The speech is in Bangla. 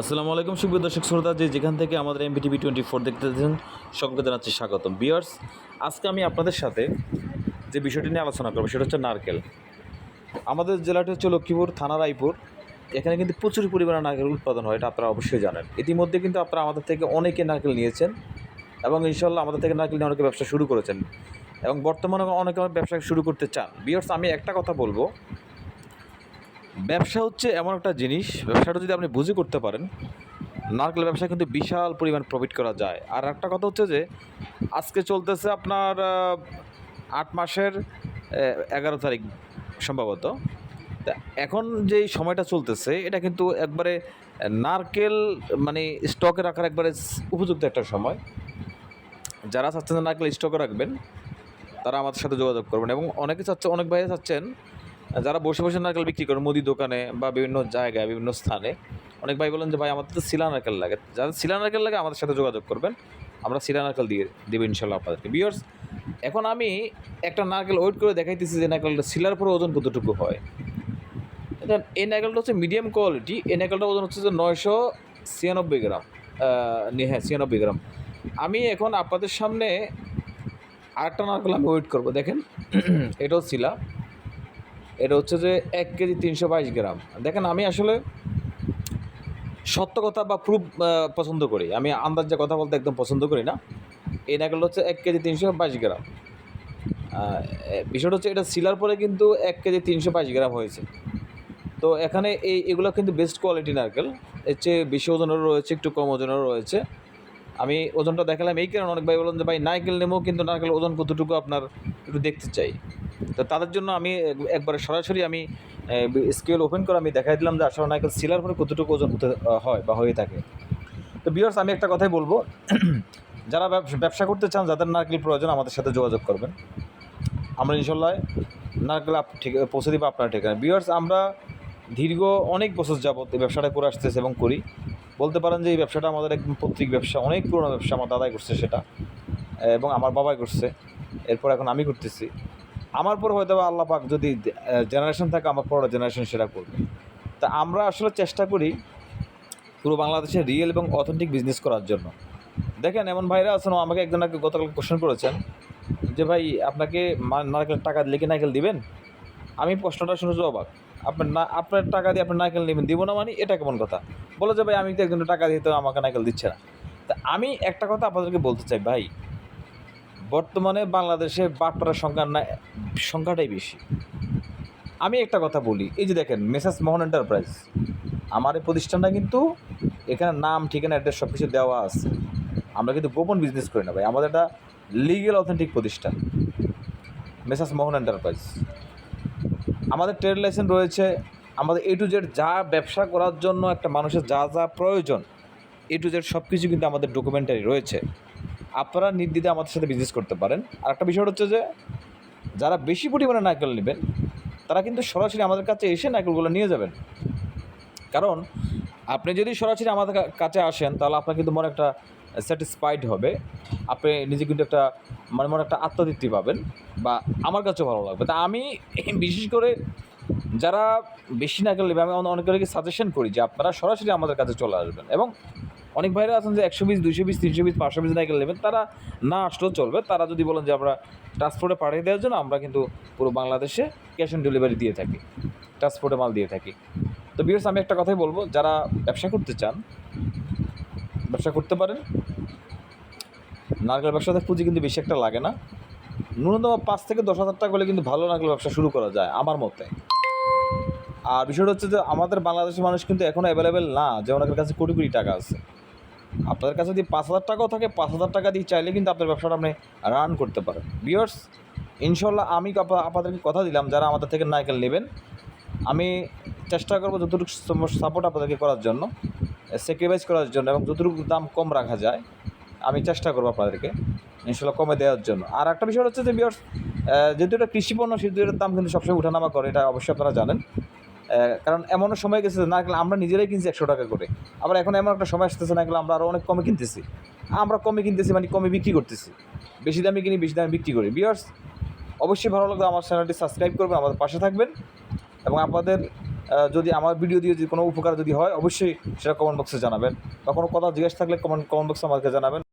আসসালামু আলাইকুম, সুপ্রিয় দর্শক শ্রোতা, যে যেখান থেকে আমাদের এম এমপিটিভি টোয়েন্টি ফোর দেখতে দেখছেন সকলকে জানাচ্ছি স্বাগতম। বিয়ার্স আজকে আমি আপনাদের সাথে যে বিষয়টি নিয়ে আলোচনা করব, সেটা হচ্ছে নারকেল। আমাদের জেলাটি হচ্ছে লক্ষ্মীপুর, থানা রায়পুর। এখানে কিন্তু প্রচুর পরিমাণে নারকেল উৎপাদন হয়, এটা আপনারা অবশ্যই জানেন। ইতিমধ্যে কিন্তু আপনারা আমাদের থেকে অনেকে নারকেল নিয়েছেন এবং ইনশাল্লাহ আমাদের থেকে নারকেল নিয়ে অনেকে ব্যবসা শুরু করেছেন। এবং বর্তমানে অনেকে ব্যবসা শুরু করতে চান। বিয়ার্স আমি একটা কথা বলব ব্যবসা হচ্ছে এমন একটা জিনিস, ব্যবসাটা যদি আপনি বুঝে করতে পারেন, নারকেল ব্যবসা কিন্তু বিশাল পরিমাণ প্রফিট করা যায়। আর একটা কথা হচ্ছে যে, আজকে চলতেছে আপনার আট মাসের এগারো তারিখ সম্ভবত। এখন যেই সময়টা চলতেছে, এটা কিন্তু একবারে নারকেল মানে স্টকে রাখার একবারে উপযুক্ত একটা সময়। যারা চাচ্ছেন যে নারকেল স্টকে রাখবেন, তারা আমাদের সাথে যোগাযোগ করবেন। এবং অনেকে চাচ্ছে, অনেক ভাইয়া চাচ্ছেন যারা বসে বসে নারকেল বিক্রি করে মুদি দোকানে বা বিভিন্ন জায়গায়, বিভিন্ন স্থানে, অনেক ভাই বলেন যে, ভাই, আমাদের তো শিলা নারকেল লাগে। যাদের শিলা নারকেল লাগে, আমাদের সাথে যোগাযোগ করবেন। আমরা শিলা নারকেল দিয়ে দেবো ইনশাল্লাহ আপনাদেরকে। বিয়ার্স এখন আমি একটা নারকেল ওয়েট করে দেখাইতেছি যে, নারকেলটা শিলার পরে ওজন কতটুকু হয়। এই নারকেলটা হচ্ছে মিডিয়াম কোয়ালিটি। এই নারকেলটার ওজন হচ্ছে যে নয়শো ছিয়ানব্বই গ্রাম হ্যাঁ ছিয়ানব্বই গ্রাম। আমি এখন আপনাদের সামনে আরেকটা নারকেল আমি ওয়েট করব। দেখেন, এটাও শিলা। এটা হচ্ছে যে এক কেজি তিনশো বাইশ গ্রাম। দেখেন, আমি আসলে সত্য কথা বা প্রুফ পছন্দ করি। আমি আন্দাজ আন্দাজে কথা বলতে একদম পছন্দ করি না। এই নারকেল হচ্ছে এক কেজি তিনশো বাইশ গ্রাম। বিষয়টা হচ্ছে এটা সিলার পরে কিন্তু এক কেজি তিনশো বাইশ গ্রাম হয়েছে। তো এখানে এই, এগুলো কিন্তু বেস্ট কোয়ালিটি নারকেল। এর চেয়ে বেশি ওজনেরও রয়েছে, একটু কম ওজনেরও রয়েছে। আমি ওজনটা দেখালাম এই কারণে অনেক ভাই বলেন যে, ভাই, নারকেল নেব কিন্তু নারকেল ওজন কতটুকু আপনার একটু দেখতে চাই? তো তাদের জন্য আমি একবারে সরাসরি আমি স্কেল ওপেন করে আমি দেখাই দিলাম যে, আসলে নারকেল সিলার পরে কতটুকু ওজন হতে হয় বা হয়ে থাকে? তো বিয়ার্স আমি একটা কথাই বলব, যারা ব্যবসা- করতে চান, যাদের নারকেল প্রয়োজন, আমাদের সাথে যোগাযোগ করবেন। আমরা ইনশাল্লাহ নারকেল ঠিক, পৌঁছে দিব আপনার ঠিকানা বিয়ার্স আমরা দীর্ঘ অনেক বছর যাবত এই ব্যবসাটা করে আসতেছে এবং করি। বলতে পারেন যে এই ব্যবসাটা আমাদের একদম পৈতৃক ব্যবসা, অনেক পুরোনো ব্যবসা আমার দাদাই করছে সেটা। এবং আমার বাবাই করছে। এরপর এখন আমি করতেছি। আমার পর হয়তো আল্লাহ পাক যদি জেনারেশন থাকে, আমার পর জেনারেশন সেটা করবে। তা আমরা আসলে চেষ্টা করি পুরো বাংলাদেশে রিয়েল এবং অথেন্টিক বিজনেস করার জন্য। দেখেন, এমন ভাইরা আছেন আমাকে একজন আগে গতকাল কোশ্চেন করেছেন যে, ভাই, আপনাকে নারকেল টাকা কি নারকেল দিবেন? আমি প্রশ্নটা শুনে তো অবাক। আপনার না, আপনার টাকা দিয়ে আপনি নাইকেল নেবেন, দিব না মানে এটা কেমন কথা? বলে যে, ভাই, আমি তো একজন টাকা দিয়ে তো আমাকে নাইকেল দিচ্ছে না। তা আমি একটা কথা আপনাদেরকে বলতে চাই, ভাই। বর্তমানে বাংলাদেশে বাটপাড়ার সংখ্যা না, সংখ্যাটাই বেশি। আমি একটা কথা বলি, এই যে দেখেন মেসাস মোহন এন্টারপ্রাইজ। আমার এই প্রতিষ্ঠানটা কিন্তু এখানে নাম, ঠিকানা, অ্যাড্রেস সব কিছু দেওয়া আছে। আমরা কিন্তু গোপন বিজনেস করি না, ভাই। আমাদের একটা লিগেল অথেন্টিক প্রতিষ্ঠান মেসাস মোহন এন্টারপ্রাইজ। আমাদের ট্রেড লাইসেন্স রয়েছে, আমাদের এ টু জেড যা ব্যবসা করার জন্য একটা মানুষের যা যা প্রয়োজন এ টু জেড সব কিছু কিন্তু আমাদের ডকুমেন্টারি রয়েছে। আপনারা নির্দ্বিধে আমাদের সাথে বিজনেস করতে পারেন। আর একটা বিষয় হচ্ছে যে, যারা বেশি পরিমাণে নারকেল নেবেন, তারা কিন্তু সরাসরি আমাদের কাছে এসে নারকেলগুলো নিয়ে যাবেন। কারণ, আপনি যদি সরাসরি আমাদের কাছে আসেন, তাহলে আপনার কিন্তু মনে একটা স্যাটিসফাইড হবে। আপনি নিজে কিন্তু একটা মানে মনে একটা আত্মতৃপ্তি পাবেন বা আমার কাছেও ভালো লাগবে। তা আমি বিশেষ করে যারা বেশি নারকেল নেবে আমি অনেকে সাজেশন করি যে আপনারা সরাসরি আমাদের কাছে চলে আসবেন এবং অনেক ভাইরা আছেন যে একশো পিস দুইশো পিস তিনশো পিস পাঁচশো পিস নারকেল নেবেন, তারা না আসলেও চলবে। তারা যদি বলেন যে আমরা ট্রান্সপোর্টে পাঠিয়ে দেওয়ার জন্য, আমরা কিন্তু পুরো বাংলাদেশে ক্যাশ অন ডেলিভারি দিয়ে থাকি ট্রান্সপোর্টে মাল দিয়ে থাকি। তো বিয়ার্স আমি একটা কথাই বলব, যারা ব্যবসা করতে চান, ব্যবসা করতে পারেন নারকেল ব্যবসাতে পুঁজি কিন্তু বেশি একটা লাগে না। ন্যূনতম পাঁচ থেকে দশ হাজার টাকা হলে কিন্তু ভালো নারকেল ব্যবসা শুরু করা যায়, আমার মতে। আর বিষয়টা হচ্ছে যে আমাদের বাংলাদেশের মানুষ কিন্তু এখনও অ্যাভেলেবেল না, যে ওনাদের কাছে কোটি কোটি টাকা আছে। আপনাদের কাছে যদি পাঁচ হাজার টাকাও থাকে, পাঁচ হাজার টাকা দিয়ে চাইলে কিন্তু আপনার ব্যবসাটা আপনি রান করতে পারেন। বিয়ার্স ইনশাল্লাহ আমি আপনাদেরকে কথা দিলাম, যারা আমাদের থেকে নারকেল নেবেন। আমি চেষ্টা করব যতটুকু সাপোর্ট আপনাদেরকে করার জন্য স্যাক্রিফাইস করার জন্য এবং যতটুকু দাম কম রাখা যায় আমি চেষ্টা করব আপনাদেরকে, ইনশাল্লাহ কমে দেওয়ার জন্য। আর একটা বিষয় হচ্ছে যে বিয়ার্স যেহেতু এটা কৃষি পণ্য, সেহেতু এটার দাম কিন্তু সবসময় উঠানামা করে, এটা অবশ্যই আপনারা জানেন। কারণ এমনও সময় গেছে যে নারকেল আমরা নিজেরাই কিনছি একশো টাকা করে। আবার এখন এমন একটা সময় আসতেছে নারকেল আমরা আরও অনেক কমে কিনতেছি। আমরা কমে কিনতেছি মানে কমে বিক্রি করতেছি। বেশি দামে কিনি, বেশি দামে বিক্রি করি। বিয়ার্স অবশ্যই ভালো লাগবে আমার চ্যানেলটি সাবস্ক্রাইব করবেন, আমাদের পাশে থাকবেন। এবং আপনাদের যদি আমার ভিডিও দিয়ে যদি কোনো উপকার যদি হয়, অবশ্যই সেটা কমেন্ট বক্সে জানাবেন। বা কোনো কথা জিজ্ঞেস থাকলে কমেন্ট কমেন্ট বক্সে আমাকে জানাবেন।